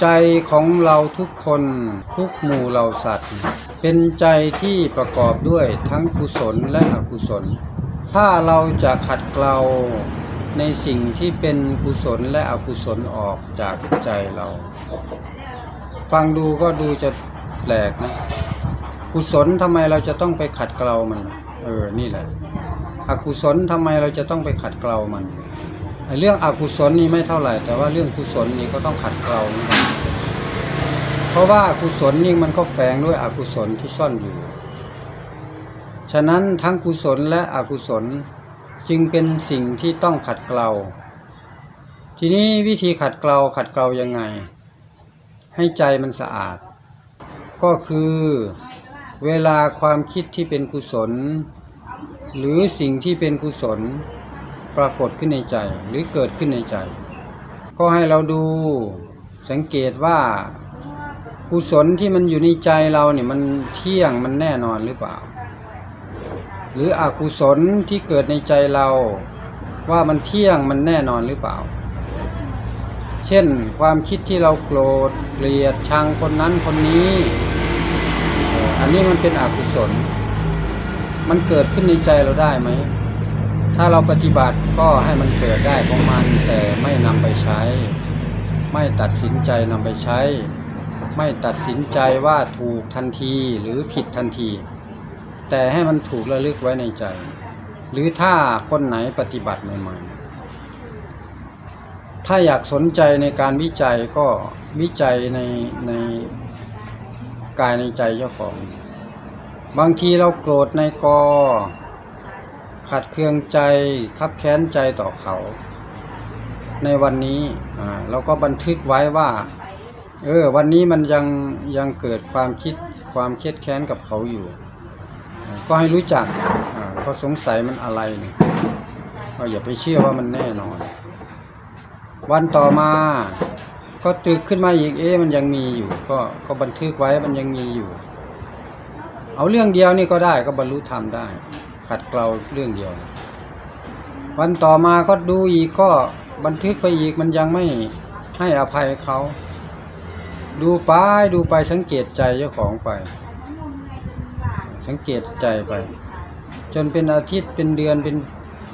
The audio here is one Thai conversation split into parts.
ใจของเราทุกคนทุกหมู่เหล่าสัตว์ เป็นใจที่ประกอบด้วยทั้งกุศลและอกุศล ถ้าเราจะขัดเกลาในสิ่งที่เป็นกุศลและอกุศลออกจากใจเรา ฟังดูก็ดูจะแปลกนะกุศลทำไมเราจะต้องไปขัดเกลามัน เออนี่แหละอกุศลทำไมเราจะต้องไปขัดเกลามัน ไอ้เรื่องอกุศลนี่ไม่เท่าไหร่ แต่ว่าเรื่องกุศลนี่ก็ต้องขัดเกลาเหมือนกันเพราะว่ากุศลนี่มันก็แฝงด้วยอกุศลที่ซ่อนอยู่ ฉะนั้นทั้งกุศลและอกุศลจึงเป็นสิ่งที่ต้องขัดเกลา ทีนี้วิธีขัดเกลาขัดเกลายังไง ให้ใจมันสะอาด ก็คือเวลาความคิดที่เป็นกุศล หรือสิ่งที่เป็นกุศล ปรากฏขึ้นในใจหรือเกิดขึ้นในใจ ก็ให้เราดูสังเกตว่ากุศลที่มันอยู่ในใจเราเนี่ยมันเที่ยงมันแน่นอนหรือเปล่า หรืออกุศลที่เกิดในใจเรา ว่ามันเที่ยงมันแน่นอนหรือเปล่า เช่นความคิดที่เราโกรธเกลียดชังคนนั้นคนนี้ อันนี้มันเป็นอกุศล มันเกิดขึ้นในใจเราได้ไหม ถ้าเราปฏิบัติก็ให้มันเกิดได้ของมันแต่ไม่นำไปใช้ ไม่ตัดสินใจนำไปใช้ ไม่ตัดสินใจว่าถูกทันทีหรือผิดทันที แต่ให้มันถูกระลึกไว้ในใจ หรือถ้าคนไหนปฏิบัติใหม่ๆถ้าอยากสนใจในการวิจัยก็วิจัยในในกายในใจเจ้าของ บางทีเราโกรธในกอ ขัดเคืองใจทับแค้นใจต่อเขา ในวันนี้เราก็บันทึกไว้ว่าเออวันนี้มันยังยังเกิดความคิดความเครียดแค้นกับเขาอยู่ ก็ให้รู้จักอ่าก็สงสัยมันอะไรเนี่ยก็อย่าไปเชื่อว่ามันแน่นอน วันต่อมาก็ตึกขึ้นมาอีกเอ๊ะมันยังมีอยู่ ก็ก็บันทึกไว้มันยังมีอยู่ เอาเรื่องเดียวนี่ก็ได้ก็บรรลุธรรมได้ ขัดเกลาเรื่องเดียว วันต่อมาก็ดูอีกก็บันทึกไปอีกมันยังไม่ให้อภัยเขา ดูไปดูไปสังเกตใจเจ้าของไป สังเกตใจไป จนเป็นอาทิตย์เป็นเดือนเป็น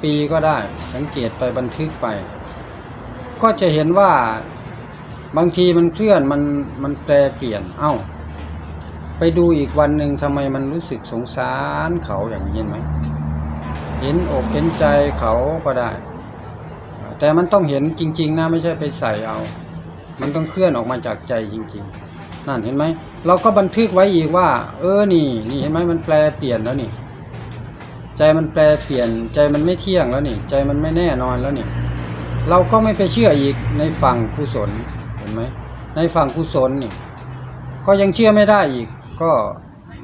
ปีก็ได้ สังเกตไปบันทึกไป ก็จะเห็นว่าบางทีมันเคลื่อนมันมันแปรเปลี่ยนเอ้า ไปดูอีกวันหนึ่งทำไมมันรู้สึกสงสารเขาอย่างนี้ไหมเห็นอกเห็นใจเขาก็ได้ แต่มันต้องเห็นจริง ๆนะไม่ใช่ไปใส่เอา มันต้องเคลื่อนออกมาจากใจจริง ๆ นั่นเห็นไหมเราก็บันทึกไว้อีกว่า เออนี่นี่เห็นไหมมันแปลเปลี่ยนแล้วนี่ ใจมันแปลเปลี่ยน ใจมันไม่เที่ยงแล้วนี่ ใจมันไม่แน่นอนแล้วนี่เราก็ไม่ไปเชื่ออีกในฝั่งกุศลเห็นไหมในฝั่งกุศลนี่ก็ยังเชื่อไม่ได้อีก ก็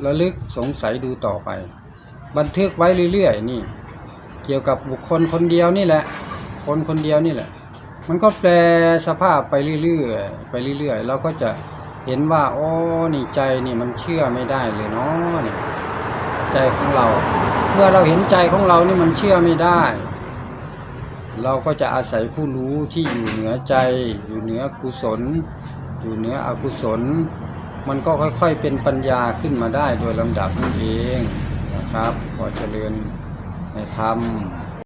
ระลึกสงสัยดูต่อไป บันทึกไว้เรื่อยๆนี่ เกี่ยวกับบุคคลคนเดียวนี่แหละ คนคนเดียวนี่แหละ มันก็แปลสภาพไปเรื่อยๆไปเรื่อยๆเราก็จะเห็นว่าโอ้นี่ใจนี่มันเชื่อไม่ได้เลยเนาะนใจของเรา เมื่อเราเห็นใจของเรานี่มันเชื่อไม่ได้ เราก็จะอาศัยผู้รู้ที่อยู่เหนือใจ อยู่เหนือกุศล อยู่เหนืออกุศล มันก็ค่อยๆเป็นปัญญาขึ้นมาได้โดยลำดับนั่นเองนะครับ ขอเจริญในธรรม